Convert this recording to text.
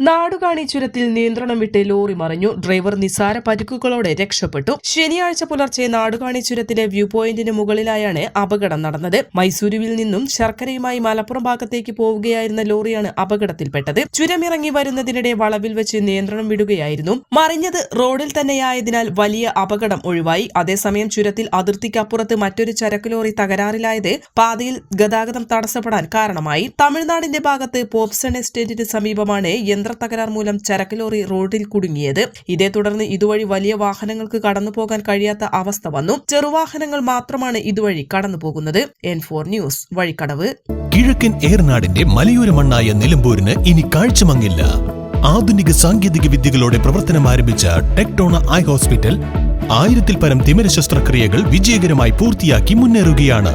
നാടുകാണി ചുരത്തിൽ നിയന്ത്രണം വിട്ട് ലോറി മറിഞ്ഞു. ഡ്രൈവർ നിസാര പരിക്കുകളോടെ രക്ഷപ്പെട്ടു. ശനിയാഴ്ച പുലർച്ചെ നാടുകാണി ചുരത്തിലെ വ്യൂ പോയിന്റിന് മുകളിലായാണ് അപകടം നടന്നത്. മൈസൂരുവിൽ നിന്നും ശർക്കരയുമായി മലപ്പുറം ഭാഗത്തേക്ക് പോവുകയായിരുന്ന ലോറിയാണ് അപകടത്തിൽപ്പെട്ടത്. ചുരമിറങ്ങി വരുന്നതിനിടെ വളവിൽ വെച്ച് നിയന്ത്രണം വിടുകയായിരുന്നു. മറിഞ്ഞത് റോഡിൽ തന്നെയായതിനാൽ വലിയ അപകടം ഒഴിവായി. അതേസമയം ചുരത്തിൽ അതിർത്തിക്കപ്പുറത്ത് മറ്റൊരു ചരക്ക് ലോറി തകരാറിലായത് പാതയിൽ ഗതാഗതം തടസ്സപ്പെടാൻ കാരണമായി. തമിഴ്നാടിന്റെ ഭാഗത്ത് പോപ്സൺ എസ്റ്റേറ്റിന് സമീപമാണ് യന്ത്രത്തകരാർ മൂലം ചരക്ക് ലോറി റോഡിൽ കുടുങ്ങിയത്. ഇതേ തുടർന്ന് ഇതുവഴി വലിയ വാഹനങ്ങൾക്ക് കടന്നു പോകാൻ കഴിയാത്ത അവസ്ഥ വന്നു. ചെറുവാഹനങ്ങൾ മാത്രമാണ് ഇതുവഴി കടന്നു പോകുന്നത്. N four news Vazhikkadavu. കിഴക്കൻ ഏർനാടിന്റെ മലയോര മണ്ണായ നിലമ്പൂരിന് ഇനി കാഴ്ചമങ്ങില്ല. ആധുനിക സാങ്കേതിക വിദ്യകളോടെ പ്രവർത്തനം ആരംഭിച്ച ടെക്ടോണ ഐ ഹോസ്പിറ്റൽ ആയിരത്തിൽ പരം തിമിര ശസ്ത്രക്രിയകൾ വിജയകരമായി പൂർത്തിയാക്കി മുന്നേറുകയാണ്.